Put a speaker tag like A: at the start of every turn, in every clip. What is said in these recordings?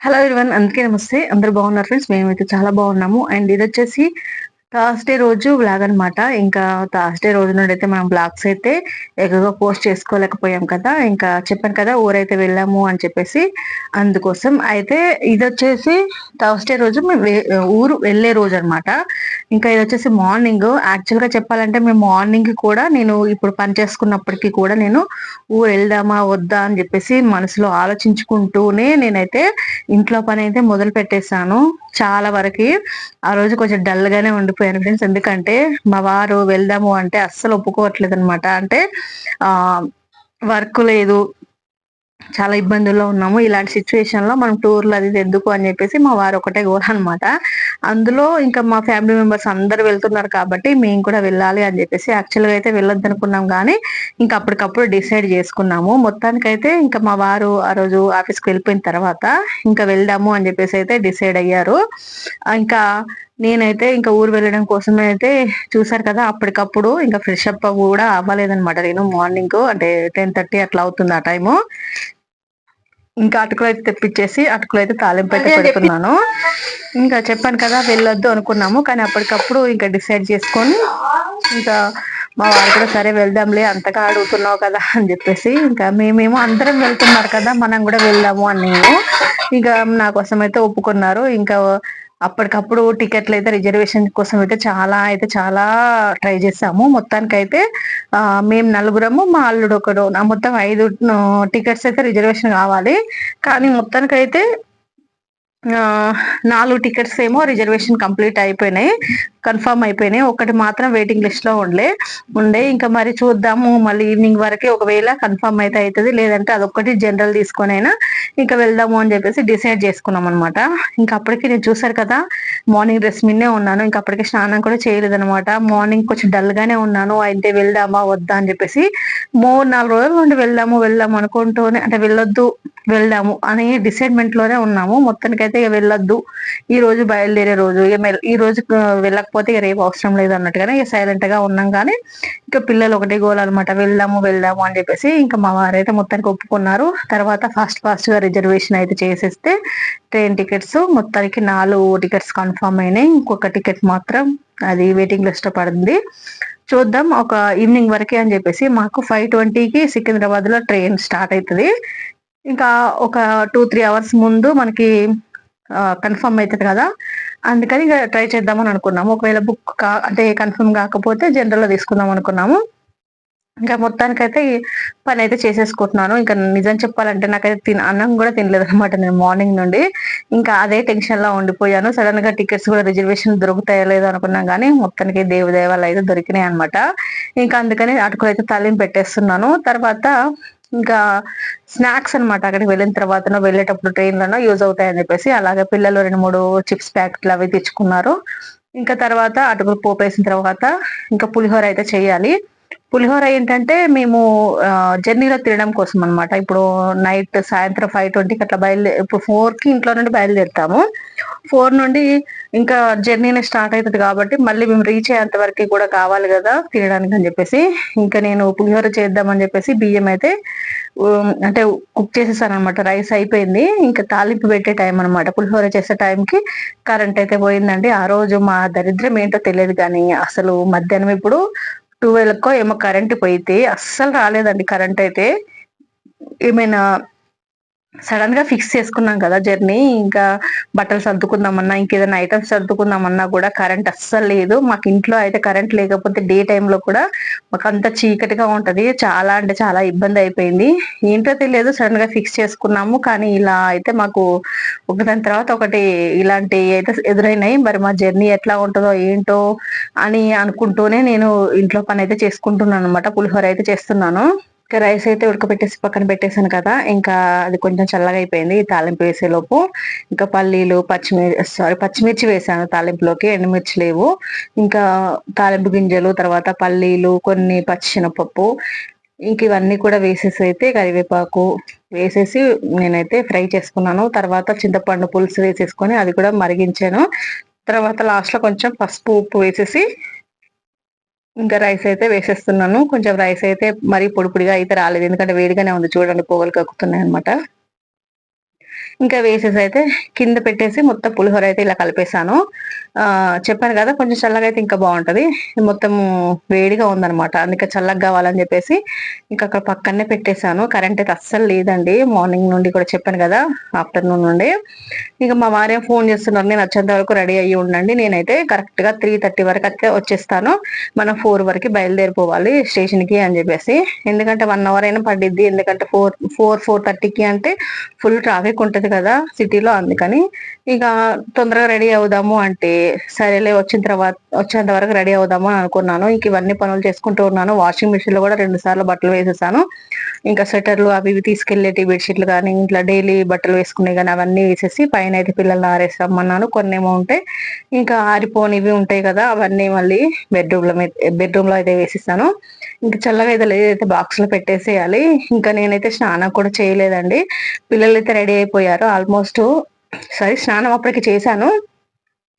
A: Hello ఇవన్ అందుకే నమస్తే. అందరు బాగున్నారు ఫ్రెండ్స్ మేమైతే చాలా బాగున్నాము. అండ్ ఇది వచ్చేసి థర్స్డే రోజు బ్లాగ్ అనమాట ఇంకా థర్స్డే రోజు నుండి అయితే మనం బ్లాగ్స్ అయితే ఎక్కువగా పోస్ట్ చేసుకోలేకపోయాం కదా. ఇంకా చెప్పాను కదా ఊరైతే వెళ్ళాము అని చెప్పేసి. అందుకోసం అయితే ఇది వచ్చేసి థర్స్డే రోజు మేము ఊరు వెళ్ళే రోజు అనమాట ఇంకా ఇది వచ్చేసి మార్నింగ్. యాక్చువల్గా చెప్పాలంటే మేము మార్నింగ్ కూడా నేను ఇప్పుడు పని చేసుకున్నప్పటికీ కూడా నేను ఊరు వెళ్దామా వద్దా అని చెప్పేసి మనసులో ఆలోచించుకుంటూనే నేనైతే ఇంట్లో పని అయితే మొదలు పెట్టేశాను చాలా వరకు. ఆ రోజు కొంచెం డల్ గానే ఆగిపోయాను ఫ్రెండ్స్ ఎందుకంటే మా వారు వెళ్దాము అంటే అస్సలు ఒప్పుకోవట్లేదు అనమాట అంటే ఆ వర్క్ లేదు. చాలా ఇబ్బందుల్లో ఉన్నాము. ఇలాంటి సిచ్యువేషన్లో మనం టూర్లు అది ఎందుకు అని చెప్పేసి మా వారు ఒకటే గోర అనమాట అందులో ఇంకా మా ఫ్యామిలీ మెంబర్స్ అందరు వెళ్తున్నారు కాబట్టి మేము కూడా వెళ్ళాలి అని చెప్పేసి యాక్చువల్గా అయితే వెళ్ళొద్దు అనుకున్నాం కానీ ఇంకా అప్పటికప్పుడు డిసైడ్ చేసుకున్నాము. మొత్తానికైతే ఇంకా మా వారు ఆ రోజు ఆఫీస్కి వెళ్ళిపోయిన తర్వాత ఇంకా వెళ్దాము అని చెప్పేసి అయితే డిసైడ్ అయ్యారు. ఇంకా నేనైతే ఇంకా ఊరు వెళ్ళడం కోసమే అయితే చూసారు కదా అప్పటికప్పుడు ఇంకా ఫ్రెష్ అప్ కూడా అవ్వలేదనమాట నేను మార్నింగ్ అంటే టెన్ థర్టీ అట్లా అవుతుంది ఆ టైము. ఇంకా అటుకులు అయితే తెప్పించేసి అటుకులు అయితే తాలింపు అయితే పెడుతున్నాను. ఇంకా చెప్పాను కదా వెళ్ళొద్దు అనుకున్నాము కానీ అప్పటికప్పుడు ఇంకా డిసైడ్ చేసుకొని ఇంకా మా వారు కూడా సరే వెళ్దాంలే అంతగా అడుగుతున్నావు కదా అని చెప్పేసి ఇంకా మేమేమో అందరం వెళ్తున్నారు కదా మనం కూడా వెళ్దాము అని నేను ఇంకా నా కోసం అయితే ఒప్పుకున్నారు. ఇంకా అప్పటికప్పుడు టికెట్లు అయితే రిజర్వేషన్ కోసం అయితే చాలా అయితే చాలా ట్రై చేసాము. మొత్తానికి అయితే మేము నలుగురము మా అల్లుడు ఒకడు మొత్తం ఐదు టికెట్స్ అయితే రిజర్వేషన్ కావాలి. కానీ మొత్తానికి అయితే నాలుగు టికెట్స్ ఏమో రిజర్వేషన్ కంప్లీట్ అయిపోయినాయి కన్ఫర్మ్ అయిపోయినాయి. ఒకటి మాత్రం వెయిటింగ్ లిస్ట్లో ఉండే ఉండే. ఇంకా మరి చూద్దాము మళ్ళీ ఈవినింగ్ వరకే ఒకవేళ కన్ఫర్మ్ అయితే అవుతుంది లేదంటే అదొక్కటి జనరల్ తీసుకొని అయినా ఇంకా వెళ్దాము అని చెప్పేసి డిసైడ్ చేసుకున్నాం అనమాట ఇంకా అప్పటికి నేను చూసారు కదా మార్నింగ్ డ్రెస్ మిన్నే ఉన్నాను. ఇంకా అప్పటికి స్నానం కూడా చేయలేదు అనమాట మార్నింగ్ కొంచెం డల్ గానే ఉన్నాను. అయితే వెళ్దామా వద్దా అని చెప్పేసి మూడు నాలుగు రోజుల నుండి వెళ్దాము వెళ్దాము అనుకుంటూనే అంటే వెళ్ళొద్దు వెళ్దాము అనే డిసైడ్మెంట్లోనే ఉన్నాము. మొత్తానికి అయితే వెళ్ళొద్దు. ఈ రోజు బయలుదేరే రోజు. ఈ రోజు వెళ్ళకపోతే ఇక రేపు అవసరం లేదు అన్నట్టుగానే ఇక సైలెంట్గా ఉన్నాం కానీ ఇంకా పిల్లలు ఒకటే గోల్ అనమాట వెళ్దాము వెళ్దాము అని చెప్పేసి ఇంకా మా వారైతే మొత్తానికి ఒప్పుకున్నారు. తర్వాత ఫాస్ట్ ఫాస్ట్గా రిజర్వేషన్ అయితే చేసేస్తే ట్రైన్ టికెట్స్ మొత్తానికి నాలుగు టికెట్స్ కన్ఫర్మ్ అయినాయి. ఇంకొక టికెట్ మాత్రం అది వెయిటింగ్ లిస్ట్ పడింది. చూద్దాం. ఒక ఈవినింగ్ వరకే అని చెప్పేసి మాకు ఫైవ్ ట్వంటీకి సికింద్రాబాద్లో ట్రైన్ స్టార్ట్ అవుతుంది ఇంకా ఒక టూ త్రీ అవర్స్ ముందు మనకి కన్ఫర్మ్ అవుతుంది కదా? అందుకని ఇక ట్రై చేద్దామని అనుకున్నాము. ఒకవేళ బుక్ కా అంటే కన్ఫర్మ్ కాకపోతే జనరల్లో తీసుకుందాం అనుకున్నాము. ఇంకా మొత్తానికైతే పని అయితే చేసేసుకుంటున్నాను. ఇంకా నిజం చెప్పాలంటే నాకైతే తిన అన్నం కూడా తినలేదు అనమాట నేను మార్నింగ్ నుండి. ఇంకా అదే టెన్షన్లో ఉండిపోయాను. సడన్గా టికెట్స్ కూడా రిజర్వేషన్ దొరుకుతాయో లేదో అనుకున్నాం కానీ మొత్తానికి దేవదేవాలు అయితే దొరికినాయి అనమాట. ఇంకా అందుకని అటుకులు అయితే తాలింపు పెట్టేస్తున్నాను. తర్వాత ఇంకా స్నాక్స్ అనమాట అక్కడికి వెళ్ళిన తర్వాత వెళ్ళేటప్పుడు ట్రైన్లోనో యూజ్ అవుతాయని చెప్పేసి అలాగే పిల్లలు రెండు మూడు చిప్స్ ప్యాకెట్లు అవి తెచ్చుకున్నారు. ఇంకా తర్వాత అటుకులు పోపేసిన తర్వాత ఇంకా పులిహోర అయితే చేయాలి. పులిహోర ఏంటంటే మేము జర్నీలో తినడం కోసం అనమాట ఇప్పుడు నైట్ సాయంత్రం ఫైవ్ ట్వంటీకి అట్లా బయలుదే ఇప్పుడు ఫోర్కి ఇంట్లో నుండి బయలుదేరుతాము. ఫోర్ నుండి ఇంకా జర్నీనే స్టార్ట్ అవుతుంది కాబట్టి మళ్ళీ మేము రీచ్ అయ్యేంత వరకు కూడా కావాలి కదా తినడానికి అని చెప్పేసి. ఇంకా నేను పులిహోర చేద్దామని చెప్పేసి బియ్యం అయితే అంటే కుక్ చేసేసాను అనమాట రైస్ అయిపోయింది. ఇంకా తాలింపు పెట్టే టైం అనమాట పులిహోర చేసే టైంకి కరెంట్ అయితే పోయిందండి. ఆ రోజు మా దరిద్రం ఏంటో తెలియదు కానీ అసలు మధ్యాహ్నం ఇప్పుడు ట్వెల్వ్కో ఏమో కరెంట్ పోయితే అస్సలు రాలేదండి కరెంట్ అయితే. ఏమైనా సడన్గా ఫిక్స్ చేసుకున్నాం కదా జర్నీ ఇంకా బట్టలు సర్దుకుందామన్నా ఇంకేదైనా ఐటమ్స్ సర్దుకుందామన్నా కూడా కరెంట్ అస్సలు లేదు. మాకు ఇంట్లో అయితే కరెంట్ లేకపోతే డే టైంలో కూడా మాకు అంత చీకటిగా ఉంటది. చాలా అంటే చాలా ఇబ్బంది అయిపోయింది. ఏంటో తెలియదు సడన్గా ఫిక్స్ చేసుకున్నాము. కానీ ఇలా అయితే మాకు ఒకదాని తర్వాత ఒకటి ఇలాంటి అయితే ఎదురైనాయి. మరి మా జర్నీ ఎట్లా ఉంటుందో ఏంటో అని అనుకుంటూనే నేను ఇంట్లో పని అయితే చేసుకుంటున్నాను అనమాట పులిహోర అయితే చేస్తున్నాను. ఇంకా రైస్ అయితే ఉడకబెట్టేసి పక్కన పెట్టేశాను కదా ఇంకా అది కొంచెం చల్లగా అయిపోయింది. తాలింపు వేసేలోపు ఇంకా పల్లీలు పచ్చిమిర్చి సారీ పచ్చిమిర్చి వేసాను తాలింపులోకి ఎండుమిర్చి లేవు. ఇంకా తాలింపు గింజలు తర్వాత పల్లీలు కొన్ని పచ్చిశనపప్పు ఇంక ఇవన్నీ కూడా వేసేసి అయితే కరివేపాకు వేసేసి నేనైతే ఫ్రై చేసుకున్నాను. తర్వాత చింతపండు పులుసు వేసేసుకొని అది కూడా మరిగించాను. తర్వాత లాస్ట్లో కొంచెం పసుపు ఉప్పు వేసేసి ఇంకా రైస్ అయితే వేసేస్తున్నాను. కొంచెం రైస్ అయితే మరీ పొడి పొడిగా అయితే రాలేదు. ఎందుకంటే వేడిగానే ఉంది. చూడండి పొగలు కక్కుతున్నాయి అనమాట ఇంకా వేసేసి అయితే కింద పెట్టేసి మొత్తం పులిహోర అయితే ఇలా కలిపేసాను చెప్పాను కదా కొంచెం చల్లగా అయితే ఇంకా బాగుంటది. మొత్తం వేడిగా ఉందనమాట అందుకే చల్లగా కావాలని చెప్పేసి ఇంకా అక్కడ పక్కనే పెట్టేశాను. కరెంట్ అయితే అస్సలు లేదండి. మార్నింగ్ నుండి కూడా చెప్పాను కదా ఆఫ్టర్నూన్ నుండి. ఇంకా మా వారే ఫోన్ చేస్తున్నారు నేను వచ్చేంత వరకు రెడీ అయ్యి ఉండండి. నేనైతే కరెక్ట్గా త్రీ థర్టీ వరకు అయితే వచ్చేస్తాను. మనం ఫోర్ వరకు బయలుదేరిపోవాలి స్టేషన్కి అని చెప్పేసి. ఎందుకంటే వన్ అవర్ అయినా పడిద్ది. ఎందుకంటే ఫోర్ ఫోర్ ఫోర్ థర్టీకి అంటే ఫుల్ ట్రాఫిక్ ఉంటుంది. కదా సిటీలో అందుకని ఇక తొందరగా రెడీ అవుదాము అంటే సరేలే వచ్చిన తర్వాత వచ్చేంత వరకు రెడీ అవుదాము అని అనుకున్నాను. ఇంక ఇవన్నీ పనులు చేసుకుంటూ ఉన్నాను. వాషింగ్ మిషన్లో కూడా రెండు సార్లు బట్టలు వేసేసాను. ఇంకా స్వెటర్లు అవి ఇవి తీసుకెళ్ళేటి బెడ్షీట్లు కానీ ఇంట్లో డైలీ బట్టలు వేసుకునే కానీ అవన్నీ వేసేసి పైన అయితే పిల్లల్ని ఆరేసి రమ్మన్నాను. కొన్ని ఏమో ఉంటాయి ఇంకా ఆరిపోనివి ఉంటాయి కదా అవన్నీ మళ్ళీ బెడ్రూమ్లో బెడ్రూమ్లో అయితే వేసిస్తాను. ఇంకా చల్లగా అయితే లేదైతే బాక్స్లో పెట్టేసేయాలి. ఇంకా నేనైతే స్నానం కూడా చేయలేదండి. పిల్లలు అయితే రెడీ అయిపోయారు. ఆల్మోస్ట్ సారీ స్నానం అప్పటికి చేశాను.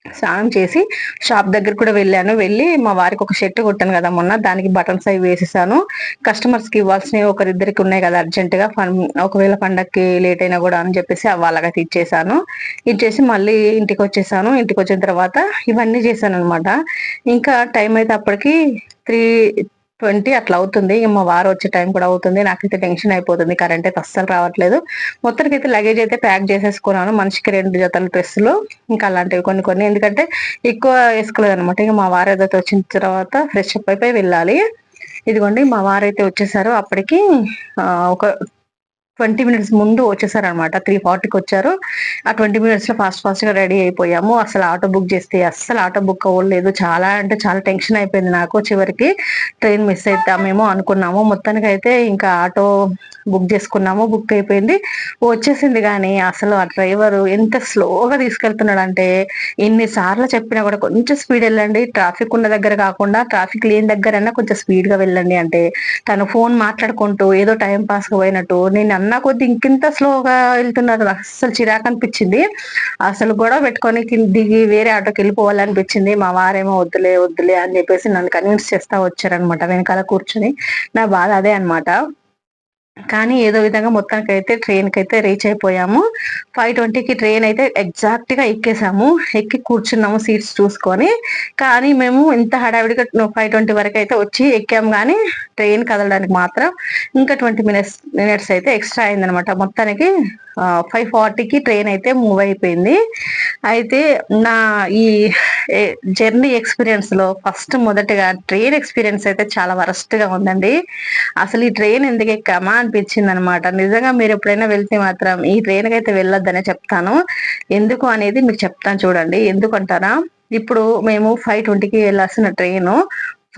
A: స్నానం చేసి షాప్ దగ్గర కూడా వెళ్ళాను. వెళ్ళి మా వారికి ఒక షర్ట్ కొట్టాను కదా మొన్న. దానికి బటన్స్ అవి వేసేసాను. కస్టమర్స్కి ఇవ్వాల్సినవి ఒకరిద్దరికి ఉన్నాయి కదా అర్జెంట్గా ఒకవేళ పండక్కి లేట్ అయినా కూడా అని చెప్పేసి వాళ్ళగా ఇచ్చేసాను ఇచ్చేసి మళ్ళీ ఇంటికి వచ్చేసాను ఇంటికి వచ్చిన తర్వాత ఇవన్నీ చేశాను అనమాట ఇంకా టైం అయితే అప్పటికి త్రీ ట్వంటీ అట్లా అవుతుంది. మా వారు వచ్చే టైం కూడా అవుతుంది. నాకైతే టెన్షన్ అయిపోతుంది. కరెంట్ అయితే అస్సలు రావట్లేదు. మొత్తానికి అయితే లగేజ్ అయితే ప్యాక్ చేసేసుకున్నాను. మనిషికి రెండు జతల డ్రెస్సులు ఇంకా అలాంటివి కొన్ని కొన్ని. ఎందుకంటే ఎక్కువ వేసుకోలేదు అనమాట ఇక మా వారు ఏదైతే వచ్చిన తర్వాత ఫ్రెష్ అప్ అయిపోయి వెళ్ళాలి. ఇదిగోండి మా వారైతే వచ్చేసారు. అప్పటికి ఒక ట్వంటీ మినిట్స్ ముందు వచ్చేసారనమాట త్రీ ఫార్టీకి వచ్చారు. ఆ ట్వంటీ మినిట్స్లో ఫాస్ట్ ఫాస్ట్గా రెడీ అయిపోయాము. అసలు ఆటో బుక్ చేస్తే అస్సలు ఆటో బుక్ అవ్వలేదు. చాలా అంటే చాలా టెన్షన్ అయిపోయింది నాకు చివరికి. ట్రైన్ మిస్ అవుతామేమో అనుకున్నాము. మొత్తానికి అయితే ఇంకా ఆటో బుక్ చేసుకున్నాము. బుక్ అయిపోయింది. వచ్చేసింది కానీ అసలు ఆ డ్రైవర్ ఎంత స్లోగా తీసుకెళ్తున్నాడు అంటే ఎన్నిసార్లు చెప్పినా కూడా కొంచెం స్పీడ్ వెళ్ళండి. ట్రాఫిక్ ఉన్న దగ్గర కాకుండా ట్రాఫిక్ లేని దగ్గర కొంచెం స్పీడ్గా వెళ్ళండి అంటే తను ఫోన్ మాట్లాడుకుంటూ ఏదో టైం పాస్ పోయినట్టు నేను అన్న కొద్ది ఇంకింత స్లోగా వెళ్తున్నారు అసలు చిరాకు అనిపించింది. అసలు గొడవ పెట్టుకొని దిగి వేరే ఆటోకి వెళ్ళిపోవాలనిపించింది. మా వారేమో వద్దులే వద్దులే అని చెప్పేసి నన్ను కన్విన్స్ చేస్తా వచ్చారనమాట వెనకాల కూర్చుని. నా బాధ అదే అనమాట కానీ ఏదో విధంగా మొత్తానికి అయితే ట్రైన్కి అయితే రీచ్ అయిపోయాము. ఫైవ్ ట్వంటీకి ట్రైన్ అయితే ఎగ్జాక్ట్గా ఎక్కేసాము. ఎక్కి కూర్చున్నాము సీట్స్ చూసుకొని. కానీ మేము ఇంత హడావిడిగా ఫైవ్ ట్వంటీ వరకు అయితే వచ్చి ఎక్కాము కానీ ట్రైన్ కదలడానికి మాత్రం ఇంకా ట్వంటీ మినిట్స్ మినిట్స్ అయితే ఎక్స్ట్రా అయిందనమాట మొత్తానికి ఫైవ్ ఫార్టీకి ట్రైన్ అయితే మూవ్ అయిపోయింది. అయితే నా ఈ జర్నీ ఎక్స్పీరియన్స్లో ఫస్ట్ మొదటగా ట్రైన్ ఎక్స్పీరియన్స్ అయితే చాలా వరస్ట్గా ఉందండి. అసలు ఈ ట్రైన్ ఎందుకు ఎక్కామా అనిపించింది అనమాట నిజంగా మీరు ఎప్పుడైనా వెళ్తే మాత్రం ఈ ట్రైన్కి అయితే వెళ్ళొద్దనే చెప్తాను. ఎందుకు అనేది మీకు చెప్తాను చూడండి. ఎందుకంటారా ఇప్పుడు మేము ఫైవ్ ట్వంటీకి వెళ్ళాల్సిన ట్రైన్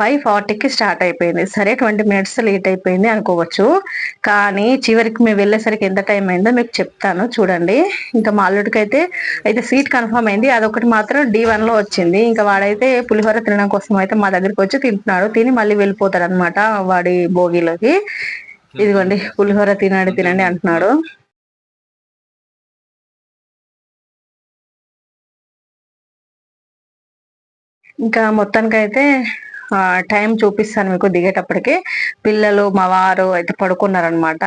A: ఫైవ్ ఫార్టీకి స్టార్ట్ అయిపోయింది. సరే ట్వంటీ మినిట్స్ లేట్ అయిపోయింది అనుకోవచ్చు. కానీ చివరికి మేము వెళ్ళేసరికి ఎంత టైం అయిందో మీకు చెప్తాను. చూడండి. ఇంకా మా అల్లుడికి అయితే అయితే సీట్ కన్ఫర్మ్ అయింది. అదొకటి మాత్రం డి వన్లో వచ్చింది. ఇంకా వాడైతే పులిహోర తినడం కోసం అయితే మా దగ్గరికి వచ్చి తింటున్నాడు. తిని మళ్ళీ వెళ్ళిపోతాడు అనమాట వాడి భోగిలోకి. ఇదిగోండి పులిహోర తినండి తినండి అంటున్నాడు. ఇంకా మొత్తానికి అయితే టైం చూపిస్తాను మీకు దిగేటప్పటికి. పిల్లలు మా వారు అయితే పడుకున్నారనమాట.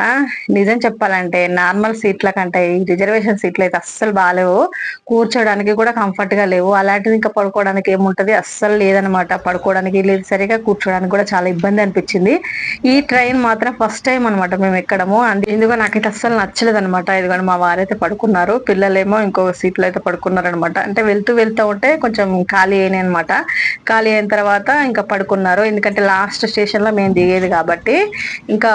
A: నిజం చెప్పాలంటే నార్మల్ సీట్ల కంటే ఈ రిజర్వేషన్ సీట్లు అయితే అస్సలు బాగాలేవు కూర్చోడానికి కూడా కంఫర్ట్గా లేవు. అలాంటిది ఇంకా పడుకోవడానికి ఏముంటది? అస్సలు లేదనమాట. పడుకోవడానికి లేదు. సరిగా కూర్చోడానికి కూడా చాలా ఇబ్బంది అనిపించింది. ఈ ట్రైన్ మాత్రం ఫస్ట్ టైం అనమాట మేము ఎక్కడము. ఎందుకో నాకైతే అస్సలు నచ్చలేదు అనమాట ఇదిగోండి మా వారైతే పడుకున్నారు. పిల్లలేమో ఇంకో సీట్లో అయితే పడుకున్నారు అనమాట అంటే వెళ్తూ వెళ్తూ ఉంటే కొంచెం ఖాళీ అయినాయి అనమాట. ఖాళీ అయిన తర్వాత ఇంకా పడుకున్నారు. ఎందుకంటే లాస్ట్ స్టేషన్లో మేము దిగేది కాబట్టి ఇంకా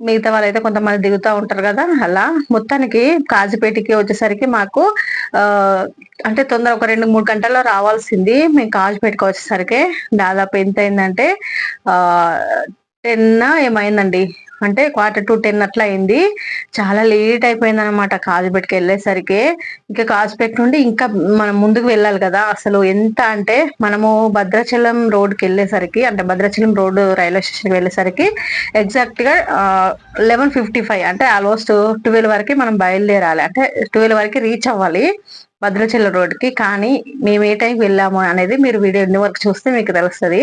A: మిగతా వాళ్ళైతే కొంతమంది దిగుతూ ఉంటారు కదా అలా. మొత్తానికి కాజుపేటకి వచ్చేసరికి మాకు అంటే తొందర ఒక రెండు మూడు గంటల్లో రావాల్సింది. మేము కాజుపేటకి వచ్చేసరికి దాదాపు ఎంత అయిందంటే టెన్ ఏమైందండి? అంటే క్వార్టర్ టు టెన్ అట్లా అయింది. చాలా లేట్ అయిపోయింది అనమాట కాజుపేటకి వెళ్ళేసరికి. ఇంకా కాజుపేట నుండి ఇంకా మనం ముందుకు వెళ్ళాలి కదా. అసలు ఎంత అంటే మనము భద్రాచలం రోడ్కి వెళ్ళేసరికి అంటే భద్రాచలం రోడ్ రైల్వే స్టేషన్కి వెళ్ళేసరికి ఎగ్జాక్ట్గా లెవెన్ ఫిఫ్టీ ఫైవ్ అంటే ఆల్మోస్ట్ ట్వెల్వ్ వరకు మనం బయలుదేరాలి. అంటే ట్వెల్వ్ వరకు రీచ్ అవ్వాలి. భద్రాచలం రోడ్కి కానీ మేము ఏ టైంకి వెళ్ళాము అనేది మీరు వీడియో ఎన్ని వరకు చూస్తే మీకు తెలుస్తుంది.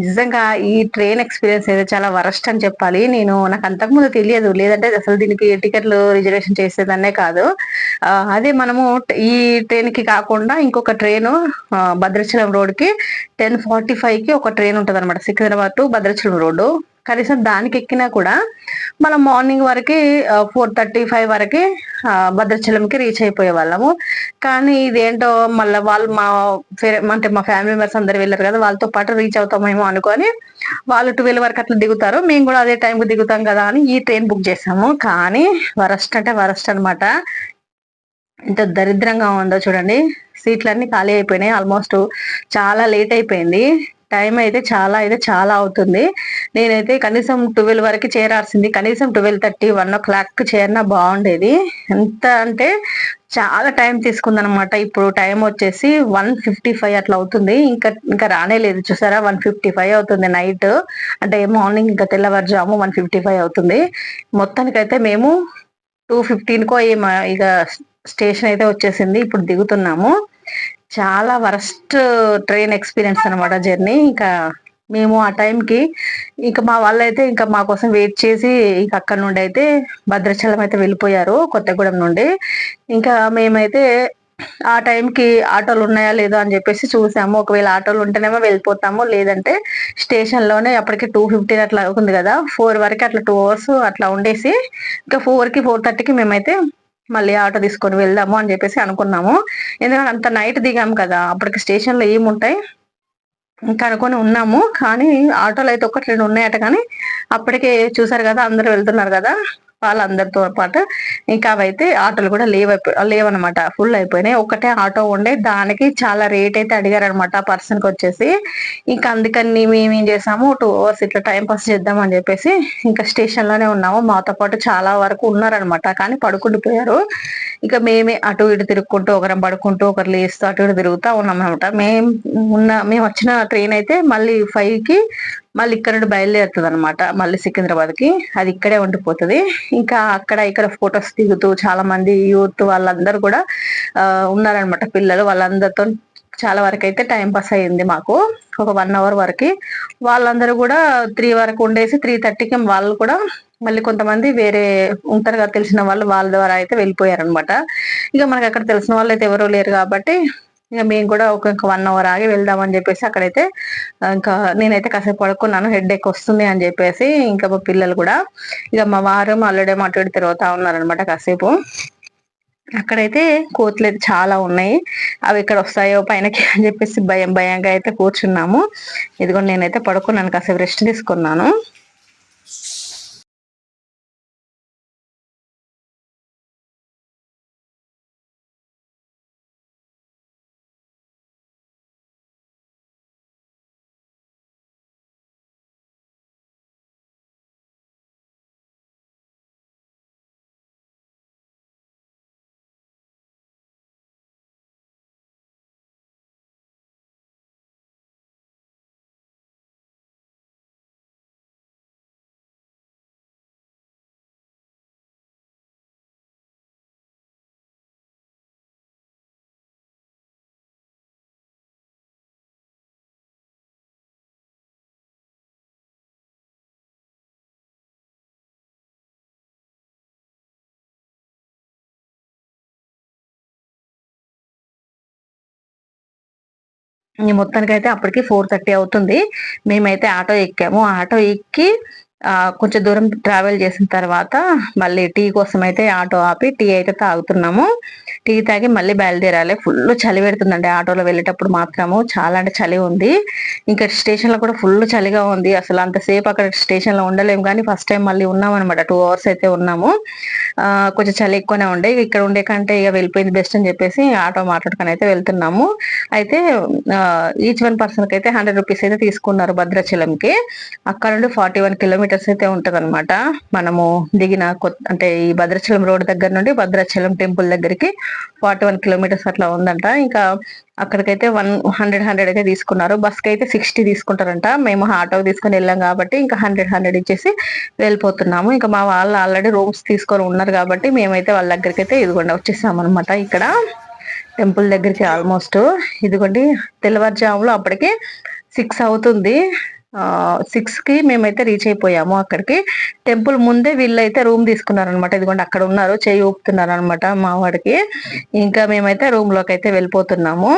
A: నిజంగా ఈ ట్రైన్ ఎక్స్పీరియన్స్ అయితే చాలా వరస్ట్ అని చెప్పాలి. నేను నాకు అంతకుముందు తెలియదు. లేదంటే అసలు దీనికి టికెట్లు రిజర్వేషన్ చేసేదన్నే కాదు. అదే మనము ఈ ట్రైన్కి కాకుండా ఇంకొక ట్రైన్ భద్రాచలం రోడ్కి టెన్ ఫార్టీ ఫైవ్కి ఒక ట్రైన్ ఉంటుంది అనమాట సికింద్రాబాద్ టు భద్రాచలం రోడ్డు. కనీసం దానికి ఎక్కినా కూడా మనం మార్నింగ్ వరకు ఫోర్ థర్టీ ఫైవ్ వరకు భద్రాచలంకి రీచ్ అయిపోయే వాళ్ళము. కానీ ఇదేంటో మళ్ళీ వాళ్ళు మా అంటే మా ఫ్యామిలీ మెంబర్స్ అందరు వెళ్ళారు కదా వాళ్ళతో పాటు రీచ్ అవుతామేమో అనుకొని వాళ్ళు ట్వెల్వ్ వరకు అట్లా దిగుతారు. మేము కూడా అదే టైంకి దిగుతాం కదా అని ఈ ట్రైన్ బుక్ చేసాము. కానీ వరస్ట్ అంటే వరస్ట్ అనమాట ఇంత దరిద్రంగా ఉందో చూడండి. సీట్లన్నీ ఖాళీ అయిపోయినాయి. ఆల్మోస్ట్ చాలా లేట్ అయిపోయింది. టైం అయితే చాలా అయితే చాలా అవుతుంది. నేనైతే కనీసం ట్వెల్వ్ వరకు చేరాల్సింది. కనీసం twelve thirty one o'clock చేరినా బాగుండేది. ఎంత అంటే చాలా టైం తీసుకుందనమాట. ఇప్పుడు టైం వచ్చేసి వన్ ఫిఫ్టీ ఫైవ్ అట్లా అవుతుంది. ఇంకా ఇంకా రానే లేదు. చూసారా? వన్ ఫిఫ్టీ ఫైవ్ అవుతుంది నైట్. అంటే మార్నింగ్ ఇంకా తెల్లవారుజాము వన్ ఫిఫ్టీ ఫైవ్ అవుతుంది. మొత్తానికైతే మేము టూ ఫిఫ్టీన్కో ఇక స్టేషన్ అయితే వచ్చేసింది. ఇప్పుడు దిగుతున్నాము. చాలా వరస్ట్ ట్రైన్ ఎక్స్పీరియన్స్ అనమాట జర్నీ. ఇంకా మేము ఆ టైంకి ఇంకా మా వాళ్ళు అయితే ఇంకా మా కోసం వెయిట్ చేసి ఇంకా అక్కడ నుండి అయితే భద్రాచలం అయితే వెళ్ళిపోయారు కొత్తగూడెం నుండి. ఇంకా మేమైతే ఆ టైంకి ఆటోలు ఉన్నాయా లేదా అని చెప్పేసి చూసాము. ఒకవేళ ఆటోలు ఉంటేనేమో వెళ్ళిపోతాము లేదంటే స్టేషన్లోనే అప్పటికి టూ ఫిఫ్టీన్ అట్లా అవుతుంది కదా. ఫోర్ వరకు అట్లా టూ అవర్స్ అట్లా ఉండేసి ఇంకా ఫోర్కి ఫోర్ థర్టీకి మేమైతే మళ్ళీ ఆటో తీసుకొని వెళ్దాము అని చెప్పేసి అనుకున్నాము. ఎందుకంటే అంత నైట్ దిగాము కదా అప్పటికి స్టేషన్లో ఏముంటాయి? ఇంకా అనుకొని ఉన్నాము. కానీ ఆటోలు అయితే ఒకటి రెండు ఉన్నాయట కానీ అప్పటికే చూసారు కదా అందరు వెళ్తున్నారు కదా. వాళ్ళందరితో పాటు ఇంకా అవైతే ఆటోలు కూడా లేవ్ లేవనమాట. ఫుల్ అయిపోయినాయి. ఒకటే ఆటో ఉండే. దానికి చాలా రేట్ అయితే అడిగారు అనమాట పర్సన్కి వచ్చేసి. ఇంకా అందుకని మేము ఏం చేసాము టూ అవర్స్ ఇట్లా టైం పాస్ చేద్దాం అని చెప్పేసి ఇంకా స్టేషన్లోనే ఉన్నాము. మాతో పాటు చాలా వరకు ఉన్నారనమాట. కానీ పడుకుండిపోయారు ఇక మేమే అటు ఇటు తిరుక్కుంటూ ఒకరం పడుకుంటూ ఒకరు లేస్తూ అటు ఇటు తిరుగుతూ ఉన్నాం అనమాట మేము ఉన్న మేము వచ్చిన ట్రైన్ అయితే మళ్ళీ ఫైవ్కి మళ్ళీ ఇక్కడ నుండి బయలుదేరుతుంది అనమాట మళ్ళీ సికింద్రాబాద్కి అది ఇక్కడే ఉండిపోతుంది. ఇంకా అక్కడ ఇక్కడ ఫొటోస్ దిగుతూ చాలా మంది యూత్ వాళ్ళందరూ కూడా ఉన్నారనమాట పిల్లలు. వాళ్ళందరితో చాలా వరకు అయితే టైం పాస్ అయ్యింది మాకు. ఒక వన్ అవర్ వరకు. వాళ్ళందరూ కూడా త్రీ వరకు ఉండేసి త్రీ థర్టీకి వాళ్ళు కూడా మళ్ళీ కొంతమంది వేరే ఉంటారుగా తెలిసిన వాళ్ళు వాళ్ళ ద్వారా అయితే వెళ్ళిపోయారనమాట ఇక మనకి అక్కడ తెలిసిన వాళ్ళు అయితే ఎవరూ లేరు కాబట్టి ఇంకా మేము కూడా ఒక వన్ అవర్ ఆగి వెళ్దామని చెప్పేసి అక్కడైతే ఇంకా నేనైతే కాసేపు పడుకున్నాను హెడ్ ఎక్ వస్తుంది అని చెప్పేసి ఇంకా మా పిల్లలు కూడా. ఇక మా వారు అల్లుడే అటు తిరుగుతూ తిరుగుతా ఉన్నారనమాట కాసేపు. అక్కడైతే కోతులు అయితే చాలా ఉన్నాయి. అవి ఇక్కడ వస్తాయో పైనకి అని చెప్పేసి భయం భయంగా అయితే కూర్చున్నాము. ఇదిగో నేనైతే పడుకున్నాను కాసేపు రెస్ట్ తీసుకున్నాను. మొత్తానికి అయితే అప్పటికి ఫోర్ థర్టీ అవుతుంది. మేమైతే ఆటో ఎక్కాము. ఆటో ఎక్కి కొంచెం దూరం ట్రావెల్ చేసిన తర్వాత మళ్ళీ టీ కోసం అయితే ఆటో ఆపి టీ అయితే తాగుతున్నాము. టీ తాగి మళ్ళీ బయలుదేరాలి. ఫుల్ చలి పెడుతుందండి ఆటోలో వెళ్ళేటప్పుడు మాత్రము. చాలా అంటే చలి ఉంది. ఇంకా స్టేషన్లో కూడా ఫుల్ చలిగా ఉంది. అసలు అంతసేపు అక్కడ స్టేషన్లో ఉండలేము. కానీ ఫస్ట్ టైం మళ్ళీ ఉన్నాం అనమాట టూ అవర్స్ అయితే ఉన్నాము. కొంచెం చలి ఎక్కువనే ఉండే. ఇక్కడ ఉండే కంటే ఇక వెళ్ళిపోయింది బెస్ట్ అని చెప్పేసి ఆటో మాట్లాడుకొని అయితే వెళ్తున్నాము. అయితే ఈచ్ వన్ పర్సన్కి అయితే హండ్రెడ్ రూపీస్ అయితే తీసుకున్నారు భద్రాచలంకి. అక్కడ నుండి ఫార్టీ వన్ కిలోమీటర్ కిలోమీటర్స్ అయితే ఉంటది అనమాట మనము దిగిన అంటే ఈ భద్రాచలం రోడ్ దగ్గర నుండి భద్రాచలం టెంపుల్ దగ్గరికి ఫార్టీ వన్ కిలోమీటర్స్ అట్లా ఉందంట. ఇంకా అక్కడికైతే వన్ హండ్రెడ్ హండ్రెడ్ అయితే తీసుకున్నారు. బస్కి అయితే సిక్స్టీ తీసుకుంటారంట. మేము ఆటో తీసుకొని వెళ్ళాం కాబట్టి ఇంకా హండ్రెడ్ హండ్రెడ్ ఇచ్చేసి వెళ్ళిపోతున్నాము. ఇంకా మా వాళ్ళు ఆల్రెడీ రూమ్స్ తీసుకొని ఉన్నారు కాబట్టి మేమైతే వాళ్ళ దగ్గరికి అయితే ఇదిగోండి వచ్చేసాం అనమాట ఇక్కడ. టెంపుల్ దగ్గరికి ఆల్మోస్ట్. ఇదిగోండి తెల్లవారుజాములో అప్పటికి సిక్స్ అవుతుంది. సిక్స్కి మేమైతే రీచ్ అయిపోయాము అక్కడికి. టెంపుల్ ముందే వీళ్ళైతే రూమ్ తీసుకున్నారు అనమాట ఇదిగోండి అక్కడ ఉన్నారు చేయి ఊపుతున్నారు అనమాట మా వాడికి. ఇంకా మేమైతే రూమ్లోకి అయితే వెళ్ళిపోతున్నాము.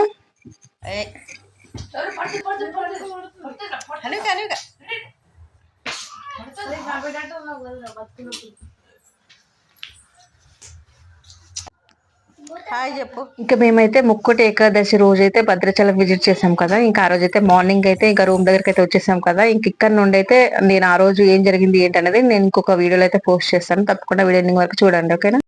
B: హాయ్ చెప్పు.
A: ఇంకా మేమైతే ముక్కోటి ఏకాదశి రోజు అయితే భద్రాచలం విజిట్ చేసాం కదా. ఇంకా ఆ రోజు అయితే మార్నింగ్ అయితే ఇంకా రూమ్ దగ్గరికి అయితే వచ్చేసాం కదా. ఇంక ఇక్కడ నుండి అయితే నేను ఆ రోజు ఏం జరిగింది ఏంటనేది నేను ఇంకొక వీడియోలో అయితే పోస్ట్ చేస్తాను. తప్పకుండా వీడియో ఎండింగ్ వరకు చూడండి ఓకేనా?